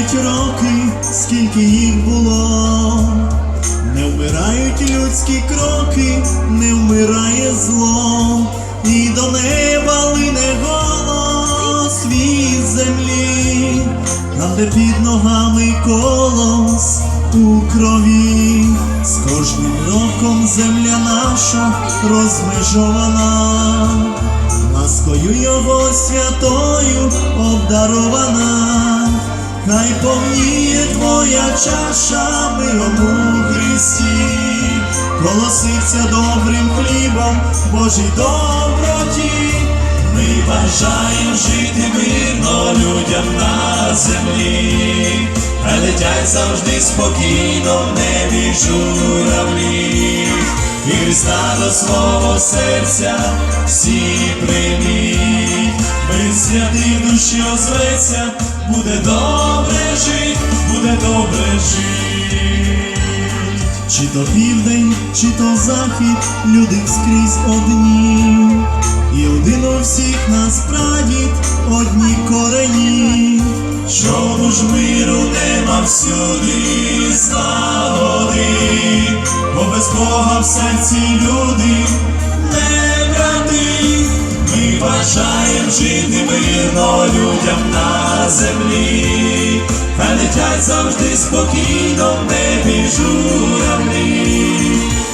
Минають роки, скільки їх було, не вмирають людські кроки, не вмирає зло, і до неба лине голос від землі, там, де під ногами колос у крові, з кожним роком земля наша розмежована, ласкою його святою обдарована хай повніє твоя чаша миром Христі, колоситься добрим хлібом Божій доброті. Ми бажаємо жити мирно людям на землі, хай летять завжди спокійно в небі журавлі, і Христа до свого серця всі прийміть, ми святий душі озветься, буде добре жить, буде добре жить. Чи то південь, чи то захід, люди скрізь одні, і один у всіх нас прадід, одні корені. Чому ж миру нема всюди злагоди, бо без Бога в серці люди бажаємо мирно людям на землі, хай летять завжди спокійно в небі журавлі,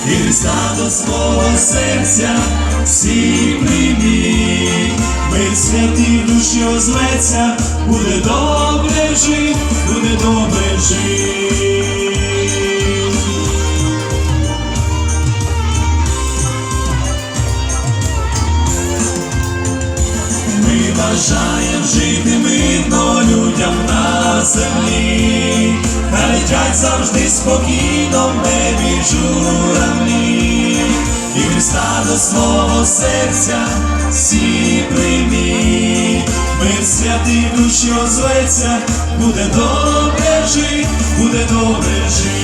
і Христа до свого серця всі прийміть, ми святі душі озветься, буде добре жить, буде добре жить. Ми бажаємо жити мирно людям на землі, хай завжди спокійно в небі журавлі, і Христа до свого серця всі прийміть, ми святий в душі озветься, буде добре жить, буде добре жить.